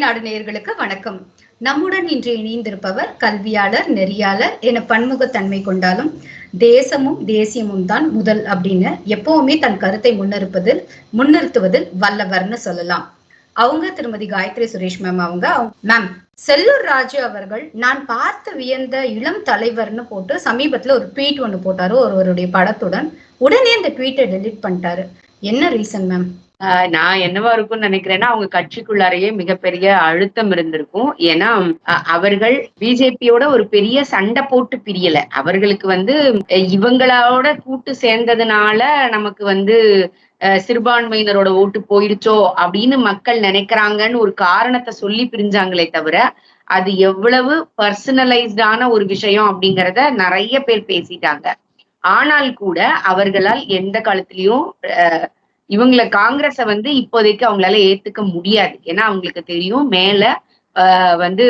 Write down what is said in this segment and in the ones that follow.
ஒரே நேயர்களுக்கு வணக்கம். நம்முடன் இன்று இணைந்திருப்பவர் கல்வியாளர் நெறியாளர் என பன்முகத்தன்மை கொண்டாலும் தேசமும் தேசியமும் தான் முதல் அப்படின்னு எப்பவுமே தன் கருத்தை முன்னிறுப்பதில் முன்னிறுத்துவதில் வல்லவர்னு சொல்லலாம். அவங்க திருமதி காயத்ரி சுரேஷ் மேம் அவங்க. மேம் செல்லூர் ராஜு அவர்கள் நான் பார்த்து வியந்த இளம் தலைவர்னு போட்டு சமீபத்துல ஒரு ட்வீட் ஒன்று போட்டாரு ஒருவருடைய படத்துடன். உடனே அந்த ட்வீட்டை டெலிட் பண்ணிட்டாரு. என்ன ரீசன் மேம் நான் என்னவா இருக்கும்னு நினைக்கிறேன்னா அவங்க கட்சிக்குள்ளாரையே மிகப்பெரிய அழுத்தம் இருந்திருக்கும். ஏன்னா அவர்கள் பிஜேபியோட ஒரு பெரிய சண்டை போட்டு பிரியல. அவர்களுக்கு வந்து இவங்களோட கூட்டு சேர்ந்ததுனால நமக்கு வந்து அஹ் சிறுபான்மையினரோட ஓட்டு போயிடுச்சோ அப்படின்னு மக்கள் நினைக்கிறாங்கன்னு ஒரு காரணத்தை சொல்லி பிரிஞ்சாங்களே தவிர அது எவ்வளவு பர்சனலைஸ்டான ஒரு விஷயம் அப்படிங்கிறத நிறைய பேர் பேசிட்டாங்க. ஆனால் கூட அவர்களால் எந்த காலத்திலயும் அஹ் இவங்கள காங்கிரஸை வந்து இப்போதைக்கு அவங்களால ஏத்துக்க முடியாது. ஏன்னா அவங்களுக்கு தெரியும் மேல ஆஹ் வந்து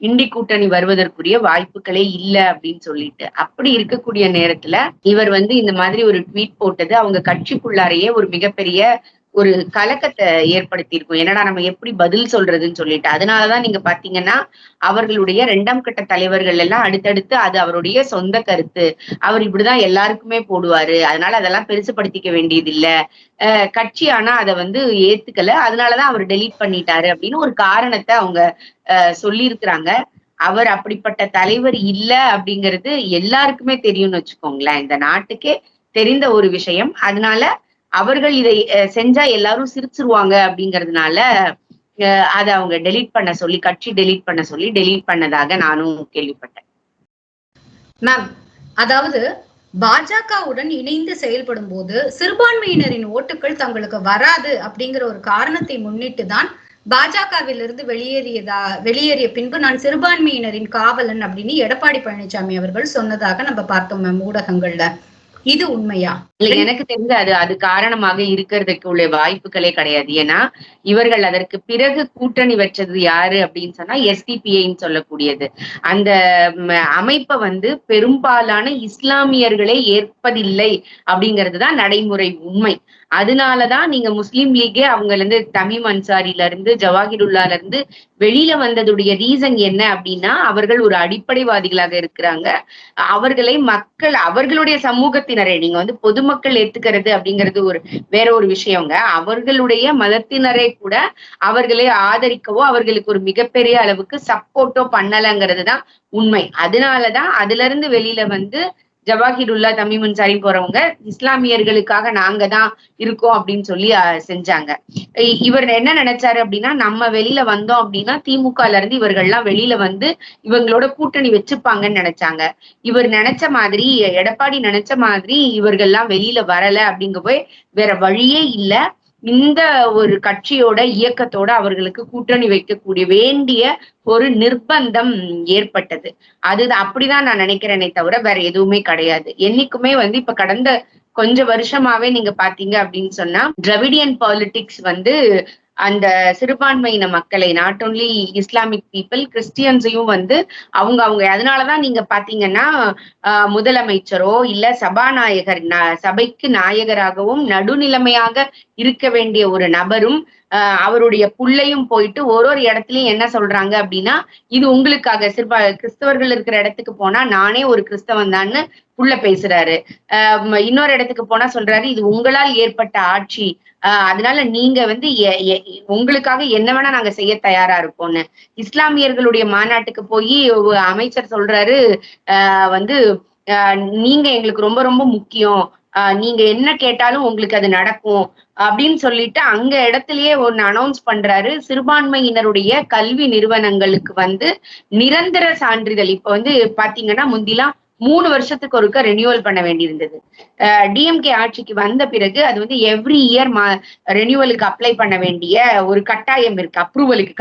இண்டி கூட்டணி வருவதற்குரிய வாய்ப்புகளே இல்ல அப்படின்னு சொல்லிட்டு. அப்படி இருக்கக்கூடிய நேரத்துல இவர் வந்து இந்த மாதிரி ஒரு ட்வீட் போட்டது அவங்க கட்சிக்குள்ளாரையே ஒரு மிகப்பெரிய ஒரு கலக்கத்தை ஏற்படுத்தியிருக்கும். என்னடா நம்ம எப்படி பதில் சொல்றதுன்னு சொல்லிட்டு. அதனாலதான் நீங்க பாத்தீங்கன்னா அவர்களுடைய ரெண்டாம் கட்ட தலைவர்கள் எல்லாம் அடுத்தடுத்து அது அவருடைய சொந்த கருத்து. அவர் இப்படிதான் எல்லாருக்குமே போடுவாரு. அதனால அதெல்லாம் பெருசுபடுத்திக்க வேண்டியது இல்ல அஹ் கட்சி ஆனா அதை வந்து ஏத்துக்கல. அதனாலதான் அவர் டெலீட் பண்ணிட்டாரு அப்படின்னு ஒரு காரணத்தை அவங்க அஹ் சொல்லியிருக்கிறாங்க. அவர் அப்படிப்பட்ட தலைவர் இல்ல அப்படிங்கிறது எல்லாருக்குமே தெரியும்னு வச்சுக்கோங்களேன். இந்த நாட்டுக்கே தெரிந்த ஒரு விஷயம். அதனால அவர்கள் இதை செஞ்சா எல்லாரும் சிரிச்சிருவாங்க அப்படிங்கறதுனால அதை அவங்க டெலீட் பண்ண சொல்லி கட்சி டெலீட் பண்ண சொல்லி டெலீட் பண்ணதாக நானும் கேள்விப்பட்டேன். மேம் அதாவது பாஜகவுடன் இணைந்து செயல்படும் போது சிறுபான்மையினரின் ஓட்டுகள் தங்களுக்கு வராது அப்படிங்கிற ஒரு காரணத்தை முன்னிட்டு தான் பாஜகவிலிருந்து வெளியேறியதா வெளியேறிய பின்பு நான் சிறுபான்மையினரின் காவலன் அப்படின்னு எடப்பாடி பழனிசாமி அவர்கள் சொன்னதாக நம்ம பார்த்தோம் மேம் ஊடகங்கள்ல. இது உண்மையா? இல்ல எனக்கு தெரிஞ்ச அது அது காரணமாக இருக்கிறதுக்கு உள்ள வாய்ப்புகளே கிடையாது. ஏன்னா இவர்கள் அதற்கு பிறகு கூட்டணி வச்சது யாரு அப்படின்னு சொன்னா எஸ்டிபிஐன்னு சொல்லக்கூடியது. அந்த அமைப்பை வந்து பெரும்பாலான இஸ்லாமியர்களே ஏற்பதில்லை அப்படிங்கிறது தான் நடைமுறை உண்மை. அதனாலதான் நீங்க முஸ்லீம் லீக்கே அவங்கல இருந்து தமிம் அன்சாரில இருந்து ஜவாஹிருல்லால இருந்து வெளியில வந்ததுடைய ரீசன் என்ன அப்படின்னா அவர்கள் ஒரு அடிப்படைவாதிகளாக இருக்கிறாங்க. அவர்களை மக்கள் அவர்களுடைய சமூகத்தை மதத்தினரை நீங்க வந்து பொதுமக்கள் ஏத்துக்கிறது அப்படிங்கிறது ஒரு வேற ஒரு விஷயங்க. அவர்களுடைய மதத்தினரை கூட அவர்களை ஆதரிக்கவோ அவர்களுக்கு ஒரு மிகப்பெரிய அளவுக்கு சப்போர்ட்டோ பண்ணலங்கிறது தான் உண்மை. அதனாலதான் அதுல இருந்து வெளியில வந்து ஜவாஹிருல்லா தமீம் அன்சாரி போறவங்க இஸ்லாமியர்களுக்காக நாங்க தான் இருக்கோம் அப்படின்னு சொல்லி செஞ்சாங்க. இவர் என்ன நினைச்சாரு அப்படின்னா நம்ம வெளியில வந்தோம் அப்படின்னா திமுகல இருந்து இவர்கள்லாம் வெளியில வந்து இவங்களோட கூட்டணி வச்சுப்பாங்கன்னு நினைச்சாங்க. இவர் நினைச்ச மாதிரி எடப்பாடி நினைச்ச மாதிரி இவர்கள்லாம் வெளியில வரல அப்படிங்க போய் வேற வழியே இல்லை. இந்த ஒரு கட்சியோட இயக்கத்தோட அவர்களுக்கு கூட்டணி வைக்கக்கூடிய வேண்டிய ஒரு நிர்பந்தம் ஏற்பட்டது. அது அப்படிதான் நான் நினைக்கிறேனே தவிர வேற எதுவுமே கிடையாது. என்னைக்குமே வந்து இப்ப கடந்த கொஞ்ச வருஷமாவே நீங்க பாத்தீங்க அப்படின்னு சொன்னா டிரவிடியன் பாலிடிக்ஸ் வந்து அந்த சிறுபான்மையின மக்களை நாட் ஓன்லி இஸ்லாமிக் பீப்புள் கிறிஸ்டியன்ஸையும் வந்து அவங்க அவங்க. அதனாலதான் நீங்க பாத்தீங்கன்னா ஆஹ் முதலமைச்சரோ இல்ல சபாநாயகர் ந- சபைக்கு நாயகராகவும் நடுநிலைமையாக இருக்க வேண்டிய ஒரு நபரும் ஆஹ் அவருடைய புள்ளையும் போயிட்டு ஒரு ஒரு இடத்துலயும் என்ன சொல்றாங்க அப்படின்னா இது உங்களுக்காக. சிறுபா கிறிஸ்தவர்கள் இருக்கிற இடத்துக்கு போனா நானே ஒரு கிறிஸ்தவன் தான்னு புள்ள பேசுறாரு. ஆஹ் இன்னொரு இடத்துக்கு போனா சொல்றாரு இது உங்களால் ஏற்பட்ட ஆட்சி. ஆஹ் அதனால நீங்க வந்து உங்களுக்காக என்ன வேணா நாங்க செய்ய தயாரா இருக்கோம்னு. இஸ்லாமியர்களுடைய மாநாட்டுக்கு போய் அமைச்சர் சொல்றாரு ஆஹ் வந்து ஆஹ் நீங்க எங்களுக்கு ரொம்ப ரொம்ப முக்கியம். ஆஹ் நீங்க என்ன கேட்டாலும் உங்களுக்கு அது நடக்கும். அப்படின்னு சொல்லிட்டு அங்க இடத்துலயே ஒன்னு அனௌன்ஸ் பண்றாரு. சிறுபான்மையினருடைய கல்வி நிறுவனங்களுக்கு வந்து நிரந்தர சான்றிதழ். இப்ப வந்து பாத்தீங்கன்னா முந்திலாம் மூணு வருஷத்துக்கு ஒருக்க ரெனியூவல் பண்ண வேண்டியிருந்தது. டிஎம்கே ஆட்சிக்கு வந்த பிறகு அது வந்து எவ்ரி இயர் ரெனியூவலுக்கு அப்ளை பண்ண வேண்டிய ஒரு கட்டாயம் இருக்கு அப்ரூவலுக்கு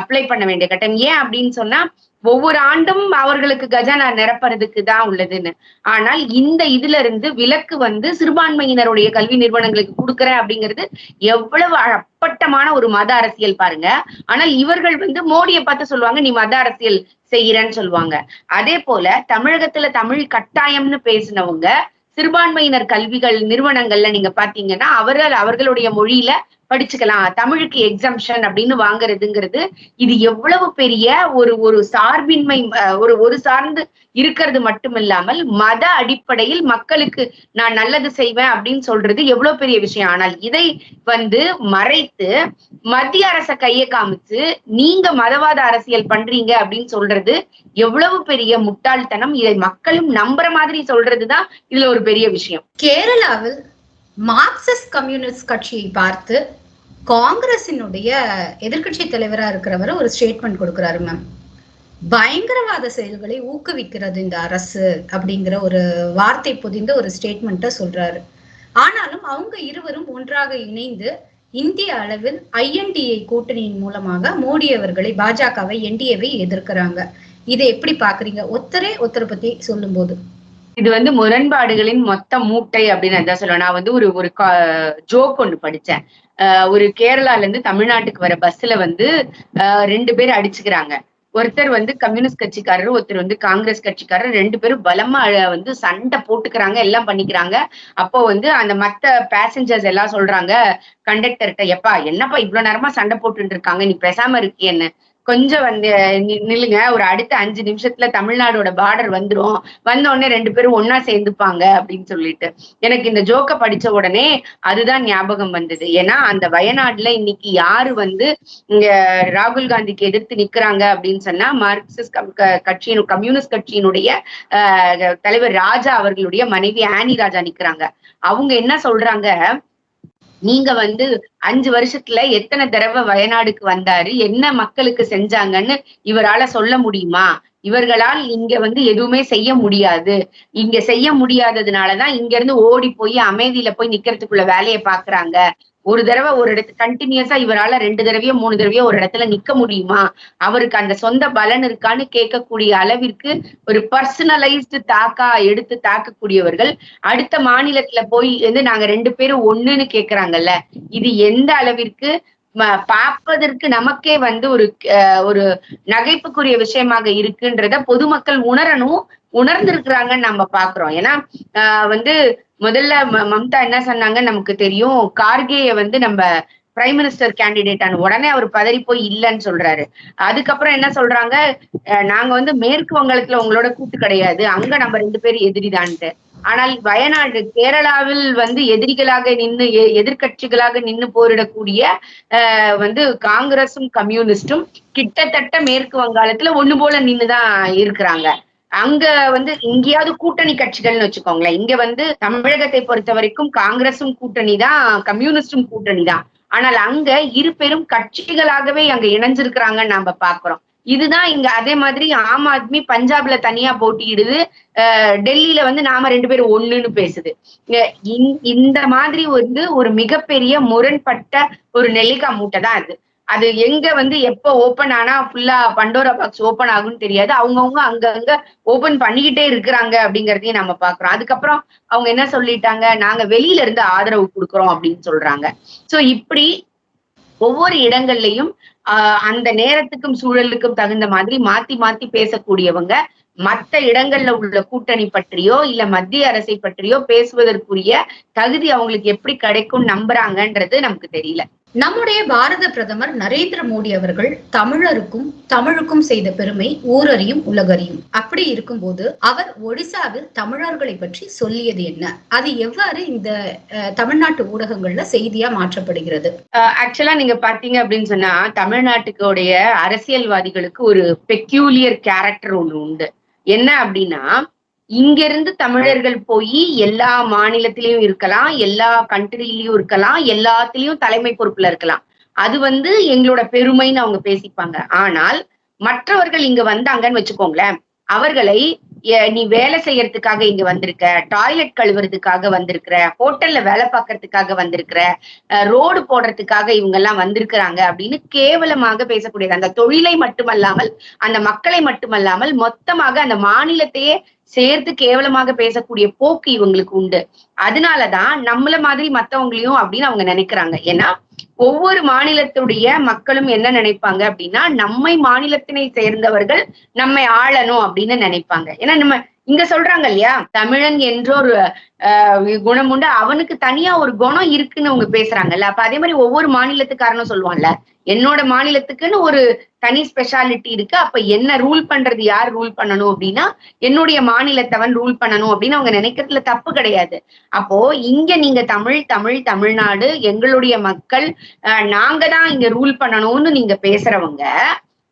அப்ளை பண்ண வேண்டிய கட்டாயம். ஏன் அப்படின்னு சொன்னா ஒவ்வொரு ஆண்டும் அவர்களுக்கு கஜானா நிரப்புறதுக்கு தான் உள்ளதுன்னு. ஆனால் இந்த இதுல இருந்து விலக்கு வந்து சிறுபான்மையினருடைய கல்வி நிறுவனங்களுக்கு கொடுக்குறேன் அப்படிங்கிறது எவ்வளவு அப்பட்டமான ஒரு மத அரசியல் பாருங்க. ஆனால் இவர்கள் வந்து மோடியை பார்த்து சொல்லுவாங்க நீ மத அரசியல் செய்யறேன்னு சொல்லுவாங்க. அதே போல தமிழகத்துல தமிழ் கட்டாயம்னு பேசினவங்க சிறுபான்மையினர் கல்விகள் நிறுவனங்கள்ல நீங்க பாத்தீங்கன்னா அவர்கள் அவர்களுடைய மொழியில படிச்சுக்கலாம். தமிழுக்கு எக்ஸம்ஷன் அப்படின்னு வாங்குறதுங்கிறது இது எவ்வளவு பெரிய ஒரு ஒரு சார்பின்மை ஒரு ஒரு சார்ந்து இருக்கிறது மட்டுமில்லாமல் மத அடிப்படையில் மக்களுக்கு நான் நல்லது செய்வேன் அப்படின்னு சொல்றது எவ்வளவு பெரிய விஷயம். ஆனால் இதை வந்து மறைத்து மத்திய அரச கையை காமிச்சு நீங்க மதவாத அரசியல் பண்றீங்க அப்படின்னு சொல்றது எவ்வளவு பெரிய முட்டாள்தனம். இதை மக்களும் நம்புற மாதிரி சொல்றதுதான் இதுல ஒரு பெரிய விஷயம். கேரளாவில் மார்க்சிஸ்ட் கம்யூனிஸ்ட் கட்சியை பார்த்து காங்கிரசினுடைய எதிர்க்கட்சி தலைவராக இருக்கிறவர் ஒரு ஸ்டேட்மெண்ட் கொடுக்குறாரு மேம் பயங்கரவாத செயல்களை ஊக்குவிக்கிறது இந்த அரசு அப்படிங்கிற ஒரு வார்த்தை பொதிந்த ஒரு ஸ்டேட்மெண்ட்டை சொல்றாரு. ஆனாலும் அவங்க இருவரும் ஒன்றாக இணைந்து இந்திய அளவில் ஐஎன்டிஏ கூட்டணியின் மூலமாக மோடி அவர்களை பாஜகவை என்டிஏவை எதிர்க்கிறாங்க. இதை எப்படி பாக்குறீங்க ஒத்தரே ஒத்தரை பத்தி சொல்லும்போது. இது வந்து முரண்பாடுகளின் மொத்த மூட்டை அப்படின்னு அதான் சொல்லுவேன் நான் வந்து ஒரு ஒரு ஜோக் ஒன்று படிச்சேன். ஆஹ் ஒரு கேரளால இருந்து தமிழ்நாட்டுக்கு வர பஸ்ல வந்து ஆஹ் ரெண்டு பேர் அடிச்சுக்கிறாங்க. ஒருத்தர் வந்து கம்யூனிஸ்ட் கட்சிக்காரர் ஒருத்தர் வந்து காங்கிரஸ் கட்சிக்காரர் ரெண்டு பேரும் பலமா வந்து சண்டை போட்டுக்கிறாங்க எல்லாம் பண்ணிக்கிறாங்க. அப்போ வந்து அந்த மத்த பேசஞ்சர்ஸ் எல்லாம் சொல்றாங்க கண்டக்டர்கிட்ட எப்பா என்னப்பா இவ்வளவு நேரமா சண்டை போட்டுட்டு இருக்காங்க? நீ பேசாம இருக்கியன்னு கொஞ்சம் வந்து நி- நில்லுங்க. ஒரு அடுத்த அஞ்சு நிமிஷத்துல தமிழ்நாடோட பார்டர் வந்துரும். வந்த உடனே ரெண்டு பேரும் ஒன்னா சேர்ந்துப்பாங்க அப்படின்னு சொல்லிட்டு. எனக்கு இந்த ஜோக்க படிச்ச உடனே அதுதான் ஞாபகம் வந்தது. ஏன்னா அந்த வயநாடுல இன்னைக்கு யாரு வந்து இங்க ராகுல் காந்திக்கு எதிர்த்து நிக்கிறாங்க அப்படின்னு சொன்னா மார்க்சிஸ்ட் கம்- கட்சியின் கம்யூனிஸ்ட் கட்சியினுடைய தலைவர் ராஜா அவர்களுடைய மனைவி ஆனி ராஜா நிக்கிறாங்க. அவங்க என்ன சொல்றாங்க? நீங்க வந்து அஞ்சு வருஷத்துல எத்தனை தடவை வயநாடுக்கு வந்தாரு என்ன மக்களுக்கு செஞ்சாங்கன்னு இவரால சொல்ல முடியுமா? இவர்களால் இங்க வந்து எதுவுமே செய்ய முடியாது. இங்க செய்ய முடியாததுனாலதான் இங்க இருந்து ஓடி போய் அமைதியில போய் நிக்கிறதுக்குள்ள வேலையை பாக்குறாங்க. ஒரு தடவை ஒரு இடத்து கண்டினியூஸா இவரால ரெண்டு தடவையோ மூணு தடவையோ ஒரு இடத்துல நிக்க முடியுமா? அவருக்கு அந்த சொந்த பலன் இருக்கான்னு கேட்கக்கூடிய அளவிற்கு ஒரு பர்சனலைஸ்டு தாக்கா எடுத்து தாக்கக்கூடியவர்கள் அடுத்த மாநிலத்துல போய் வந்து நாங்க ரெண்டு பேரும் ஒண்ணுன்னு கேக்குறாங்கல்ல இது எந்த அளவிற்கு பார்ப்பதற்கு நமக்கே வந்து ஒரு அஹ், ஒரு நகைப்புக்குரிய விஷயமாக இருக்குன்றத பொதுமக்கள் உணரணும் உணர்ந்திருக்கிறாங்கன்னு நம்ம பாக்குறோம். ஏன்னா ஆஹ் வந்து முதல்ல ம- மம்தா என்ன சொன்னாங்க? நமக்கு தெரியும். கார்கேய வந்து நம்ம பிரைம் மினிஸ்டர் கேண்டிடேட் ஆன உடனே அவர் பதறி போய் இல்லைன்னு சொல்றாரு. அதுக்கப்புறம் என்ன சொல்றாங்க? அஹ் நாங்க வந்து மேற்கு வங்காளத்துல உங்களோட கூட்டு கிடையாது. அங்க நம்ம ரெண்டு பேரும் எதிரிதான்ட்டு. ஆனால் வயநாடு கேரளாவில் வந்து எதிரிகளாக நின்று எ- எதிர்க்கட்சிகளாக நின்று போரிடக்கூடிய ஆஹ் வந்து காங்கிரஸும் கம்யூனிஸ்டும் கிட்டத்தட்ட மேற்கு வங்காளத்துல ஒண்ணு போல நின்னுதான் இருக்கிறாங்க. அங்க வந்து இங்கேயாவது கூட்டணி கட்சிகள்னு வச்சுக்கோங்களேன். இங்க வந்து தமிழகத்தை பொறுத்த வரைக்கும் காங்கிரஸும் கூட்டணி தான் கம்யூனிஸ்டும் கூட்டணி தான். ஆனால் அங்க இரு பெரும் கட்சிகளாகவே அங்க இணைஞ்சிருக்கிறாங்கன்னு நாம பாக்குறோம். இதுதான் இங்க அதே மாதிரி ஆம் ஆத்மி பஞ்சாப்ல தனியா போட்டியிடுது. டெல்லியில வந்து நாம ரெண்டு பேரும் ஒண்ணுன்னு பேசுது. இந்த- இந்த மாதிரி வந்து ஒரு மிகப்பெரிய முரண்பட்ட ஒரு நெல்லிக்காய் மூட்டை தான் அது. அது எங்க வந்து எப்ப ஓபன் ஆனா ஃபுல்லா பண்டோரா பாக்ஸ் ஓபன் ஆகும்னு தெரியாது. அவங்கவுங்க அங்கங்க ஓபன் பண்ணிக்கிட்டே இருக்கிறாங்க அப்படிங்கறதையும் நம்ம பாக்குறோம். அதுக்கப்புறம் அவங்க என்ன சொல்லிட்டாங்க? நாங்க வெளியில இருந்து ஆதரவு கொடுக்குறோம் அப்படின்னு சொல்றாங்க. சோ இப்படி ஒவ்வொரு இடங்கள்லயும் ஆஹ் அந்த நேரத்துக்கும் சூழலுக்கும் தகுந்த மாதிரி மாத்தி மாத்தி பேசக்கூடியவங்க மத்த இடங்கள்ல உள்ள கூட்டணி பற்றியோ இல்ல மத்திய அரசை பற்றியோ பேசுவதற்குரிய தகுதி அவங்களுக்கு எப்படி கிடைக்கும் நம்புறாங்கன்றது நமக்கு தெரியல. நம்முடைய பாரத பிரதமர் நரேந்திர மோடி அவர்கள் தமிழருக்கும் தமிழுக்கும் செய்த பெருமை ஊரறியும் உலகறியும். அப்படி இருக்கும்போது அவர் ஒடிசாவில் தமிழர்களை பற்றி சொல்லியது என்ன? அது எவ்வாறு இந்த தமிழ்நாட்டு ஊடகங்கள்ல செய்தியா மாற்றப்படுகிறது? ஆக்சுவலா நீங்க பாத்தீங்க அப்படின்னு சொன்னா தமிழ்நாட்டுக்குடைய அரசியல்வாதிகளுக்கு ஒரு பெக்யூலியர் கேரக்டர் ஒண்ணு உண்டு. என்ன அப்படின்னா இங்க இருந்து தமிழர்கள் போய் எல்லா மாநிலத்திலயும் இருக்கலாம் எல்லா கண்ட்ரிலயும் இருக்கலாம் எல்லாத்துலயும் தலைமை பொறுப்புல இருக்கலாம். அது வந்து எங்களோட பெருமைன்னு அவங்க பேசிப்பாங்க. ஆனால் மற்றவர்கள் இங்க வந்தாங்கன்னு வச்சுக்கோங்களேன் அவர்களை நீ வேலை செய்யறதுக்காக இங்க வந்திருக்க டாய்லெட் கழுவுறதுக்காக வந்திருக்கிற ஹோட்டல்ல வேலை பார்க்கறதுக்காக வந்திருக்கிற ரோடு போடுறதுக்காக இவங்க எல்லாம் வந்திருக்கிறாங்க அப்படின்னு கேவலமாக பேசக்கூடியது. அந்த தொழிலை மட்டுமல்லாமல் அந்த மக்களை மட்டுமல்லாமல் மொத்தமாக அந்த மாநிலத்தையே சேர்த்து கேவலமாக பேசக்கூடிய போக்கு இவங்களுக்கு உண்டு. அதனாலதான் நம்மள மாதிரி மத்தவங்களையும் அப்படின்னு அவங்க நினைக்கிறாங்க. ஏன்னா ஒவ்வொரு மாநிலத்துடைய மக்களும் என்ன நினைப்பாங்க அப்படின்னா நம்மை மாநிலத்தினை சேர்ந்தவர்கள் நம்மை ஆளணும் அப்படின்னு நினைப்பாங்க. ஏன்னா நம்ம இங்க சொல்றாங்க இல்லையா தமிழன் என்ற ஒரு ஆஹ் குணம் உண்டு. அவனுக்கு தனியா ஒரு குணம் இருக்குன்னு அவங்க பேசுறாங்கல்ல. அப்ப அதே மாதிரி ஒவ்வொரு மாநிலத்துக்காரனும் சொல்லுவான்ல என்னோட மாநிலத்துக்குன்னு ஒரு தனி ஸ்பெஷாலிட்டி இருக்கு. அப்ப என்ன ரூல் பண்றது? யார் ரூல் பண்ணணும்? அப்படின்னா என்னுடைய மாநிலத்தவன் ரூல் பண்ணணும். அப்படின்னு அவங்க நினைக்கிறதுல தப்பு கிடையாது. அப்போ இங்க நீங்க தமிழ் தமிழ் தமிழ்நாடு எங்களுடைய மக்கள் ஆஹ் நாங்க தான் இங்க ரூல் பண்ணணும்னு நீங்க பேசுறவங்க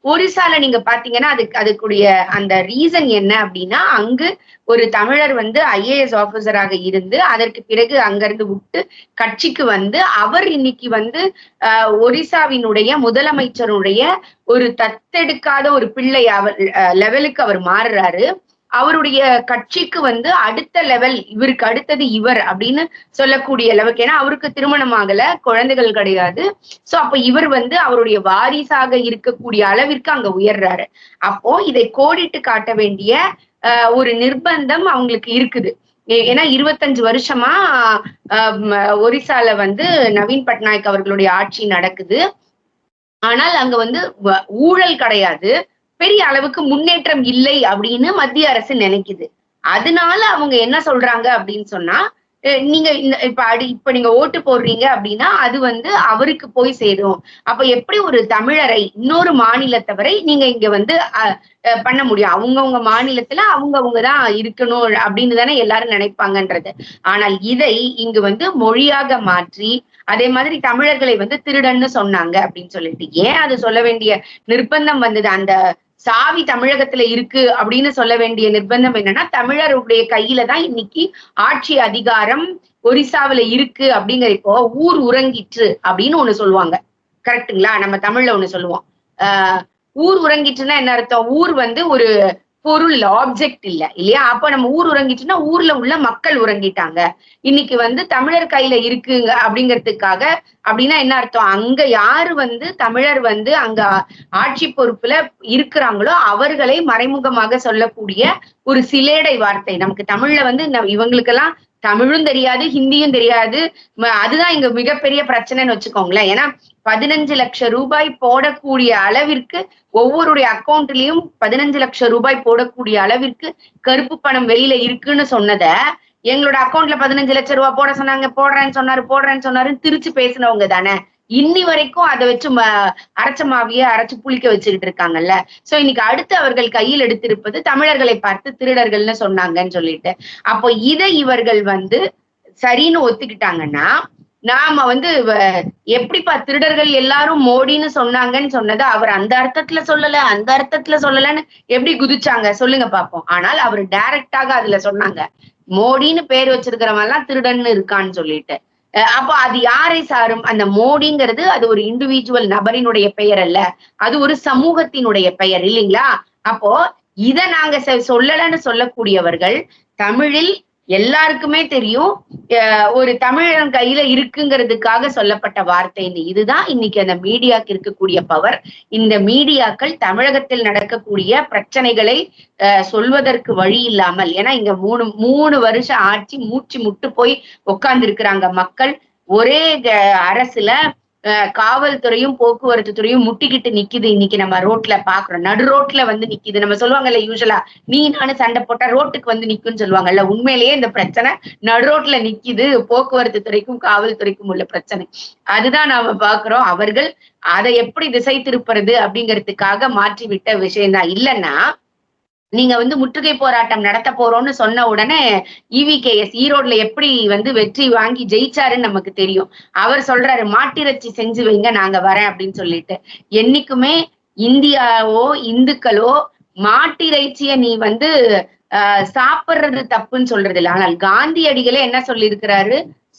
ஒரிசால நீங்க பாத்தீங்கன்னா அதுக்கு அதுக்குடைய அந்த ரீசன் என்ன அப்படின்னா அங்கு ஒரு தமிழர் வந்து ஐஏஎஸ் ஆபீசராக இருந்து அதற்கு பிறகு அங்கிருந்து விட்டு கட்சிக்கு வந்து அவர் இன்னைக்கு வந்து ஆஹ் ஒரிசாவினுடைய முதலமைச்சருடைய ஒரு தத்தெடுக்காத ஒரு பிள்ளை அவர் லெவலுக்கு அவர் மாறுறாரு. அவருடைய கட்சிக்கு வந்து அடுத்த லெவல் இவருக்கு அடுத்தது இவர் அப்படின்னு சொல்லக்கூடிய அளவுக்கு. ஏன்னா அவருக்கு திருமணம் ஆகல குழந்தைகள் கிடையாது. சோ அப்ப இவர் வந்து அவருடைய வாரிசாக இருக்கக்கூடிய அளவிற்கு அங்க உயர்றாரு. அப்போ இதை கோடிட்டு காட்ட வேண்டிய ஒரு நிர்பந்தம் அவங்களுக்கு இருக்குது. ஏன்னா இருபத்தஞ்சு வருஷமா ஆஹ் ஒரிசால வந்து நவீன் பட்நாயக் அவர்களுடைய ஆட்சி நடக்குது. ஆனால் அங்க வந்து வ- ஊழல் கிடையாது. பெரிய அளவுக்கு முன்னேற்றம் இல்லை அப்படின்னு மத்திய அரசு நினைக்குது. அதனால அவங்க என்ன சொல்றாங்க அப்படின்னு சொன்னா நீங்க இந்த இப்ப அடி இப்ப நீங்க ஓட்டு போடுறீங்க அப்படின்னா அது வந்து அவருக்கு போய் சேரும். அப்ப எப்படி ஒரு தமிழரை இன்னொரு மாநிலத்தவரை நீங்க இங்க வந்து அஹ், பண்ண முடியும்? அவங்கவங்க மாநிலத்துல அவங்கவங்க தான் இருக்கணும் அப்படின்னு தானே எல்லாரும் நினைப்பாங்கன்றது. ஆனால் இதை இங்கு வந்து மொழியாக மாற்றி அதே மாதிரி தமிழர்களை வந்து திருடன்னு சொன்னாங்க அப்படின்னு சொல்லிட்டு ஏன் அது சொல்ல வேண்டிய நிர்பந்தம் வந்தது? அந்த சாவி தமிழகத்துல இருக்கு அப்படின்னு சொல்ல வேண்டிய நிர்பந்தம் என்னன்னா தமிழருடைய கையில தான் இன்னைக்கு ஆட்சி அதிகாரம் ஒரிசாவுல இருக்கு அப்படிங்கிறப்போ ஊர் உறங்கிற்று அப்படின்னு ஒண்ணு சொல்லுவாங்க. கரெக்டுங்களா நம்ம தமிழ்ல ஒண்ணு சொல்லுவோம். ஆஹ் ஊர் உறங்கிட்டுன்னா என்ன அர்த்தம்? ஊர் வந்து ஒரு பொருள் ஆப்ஜெக்ட் இல்ல இல்லையா? அப்ப நம்ம ஊர் உறங்கிட்டுன்னா ஊர்ல உள்ள மக்கள் உறங்கிட்டாங்க. இன்னைக்கு வந்து தமிழர் கையில இருக்குங்க அப்படிங்கிறதுக்காக அப்படின்னா என்ன அர்த்தம்? அங்க யாரு வந்து தமிழர் வந்து அங்க ஆட்சி பொறுப்புல இருக்கிறாங்களோ அவர்களை மறைமுகமாக சொல்லக்கூடிய ஒரு சிலேடை வார்த்தை. நமக்கு தமிழ்ல வந்து இவங்களுக்கெல்லாம் தமிழும் தெரியாது ஹிந்தியும் தெரியாது. அதுதான் இங்க மிகப்பெரிய பிரச்சனைன்னு வச்சுக்கோங்களேன். ஏன்னா பதினஞ்சு லட்சம் ரூபாய் போடக்கூடிய அளவிற்கு ஒவ்வொருடைய அக்கௌண்ட்லயும் பதினஞ்சு லட்சம் ரூபாய் போடக்கூடிய அளவிற்கு கருப்பு பணம் வெளியில இருக்குன்னு சொன்னத எங்களோட அக்கௌண்ட்ல பதினஞ்சு லட்சம் ரூபாய் போட சொன்னாங்க போடுறேன்னு சொன்னாரு போடுறேன்னு சொன்னாருன்னு திருச்சி பேசினவங்க தானே. இன்னி வரைக்கும் அதை வச்சு ம- அரைச்ச மாவிய அரைச்சு புளிக்க வச்சுக்கிட்டு இருக்காங்கல்ல. சோ இன்னைக்கு அடுத்து அவர்கள் கையில் எடுத்திருப்பது தமிழர்களை பார்த்து திருடர்கள்னு சொன்னாங்கன்னு சொல்லிட்டு. அப்போ இதை இவர்கள் வந்து சரின்னு ஒத்துக்கிட்டாங்கன்னா நாம வந்து வ- எப்படிப்பா திருடர்கள் எல்லாரும் மோடின்னு சொன்னாங்கன்னு சொன்னது அவர் அந்த அர்த்தத்துல சொல்லல அந்த அர்த்தத்துல சொல்லலன்னு எப்படி குதிச்சாங்க? சொல்லுங்க பாப்போம். ஆனால் அவர் டைரக்டாக அதுல சொன்னாங்க. மோடின்னு பேர் வச்சிருக்கிறவன் எல்லாம் திருடன்னு இருக்கான்னு சொல்லிட்டு. அப்போ அது யாரை சாரும்? அந்த மோடிங்கிறது அது ஒரு இண்டிவிஜுவல் நபரினுடைய பெயர் அல்ல அது ஒரு சமூகத்தினுடைய பெயர் இல்லைங்களா? அப்போ இத நாங்க செ- சொல்லலைன்னு சொல்லக்கூடியவர்கள் தமிழில் எல்லாருக்குமே தெரியும் அஹ் ஒரு தமிழன் கையில இருக்குங்கிறதுக்காக சொல்லப்பட்ட வார்த்தைன்னு இதுதான் இன்னைக்கு அந்த மீடியாக்கு இருக்கக்கூடிய பவர் இந்த மீடியாக்கள் தமிழகத்தில் நடக்கக்கூடிய பிரச்சனைகளை அஹ் சொல்வதற்கு வழி இல்லாமல் ஏன்னா இங்க மூணு மூணு வருஷம் ஆட்சி மூச்சு முட்டு போய் உட்கார்ந்து இருக்கிறாங்க மக்கள். ஒரே க- அரசுல காவல்துறையும் போக்குவரத்து துறையும் முட்டிக்கிட்டு நிக்குது இன்னைக்கு நம்ம ரோட்ல பாக்குறோம். நடு ரோட்ல வந்து நிக்குது. நம்ம சொல்லுவாங்கல்ல யூஸ்வலா நீ நானும் சண்டை போட்டா ரோட்டுக்கு வந்து நிக்குன்னு சொல்லுவாங்கல்ல உண்மையிலேயே இந்த பிரச்சனை நடு ரோட்ல நிக்குது. போக்குவரத்து துறைக்கும் காவல்துறைக்கும் உள்ள பிரச்சனை. அதுதான் நாம பாக்குறோம். அவர்கள் அதை எப்படி திசை திருப்புறது அப்படிங்கிறதுக்காக மாற்றி விட்ட விஷயம் தான் இல்லைன்னா நீங்க வந்து முற்றுகை போராட்டம் நடத்த போறோம்னு சொன்ன உடனே இவிகேஎஸ் ஈரோட்ல எப்படி வந்து வெற்றி வாங்கி ஜெயிச்சாருன்னு நமக்கு தெரியும். அவர் சொல்றாரு மாட்டிறைச்சி செஞ்சு வைங்க நாங்க வரேன் அப்படின்னு சொல்லிட்டு. என்னைக்குமே இந்தியாவோ இந்துக்களோ மாட்டிறைச்சிய நீ வந்து ஆஹ் சாப்பிடுறது தப்புன்னு சொல்றது இல்லை. ஆனால் காந்தியடிகளே என்ன சொல்லியிருக்கிறாரு?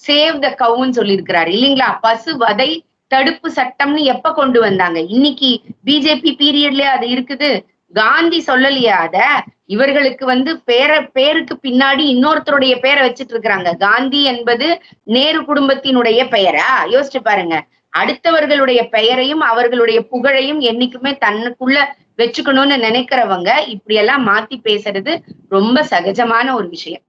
சேவ் த கவுன்னு சொல்லியிருக்கிறாரு. இல்லைங்களா? பசு வதை தடுப்பு சட்டம்னு எப்ப கொண்டு வந்தாங்க? இன்னைக்கு பிஜேபி பீரியட்லயே அது இருக்குது. காந்தி சொல்லலையா அத. இவர்களுக்கு வந்து பேர பேருக்கு பின்னாடி இன்னொருத்தருடைய பேரை வச்சிட்டு இருக்கிறாங்க. காந்தி என்பது நேரு குடும்பத்தினுடைய பெயரா? யோசிச்சு பாருங்க. அடுத்தவர்களுடைய பெயரையும் அவர்களுடைய புகழையும் என்னைக்குமே தன்னுக்குள்ள வச்சுக்கணும்னு நினைக்கிறவங்க இப்படி எல்லாம் மாத்தி பேசுறது ரொம்ப சகஜமான ஒரு விஷயம்.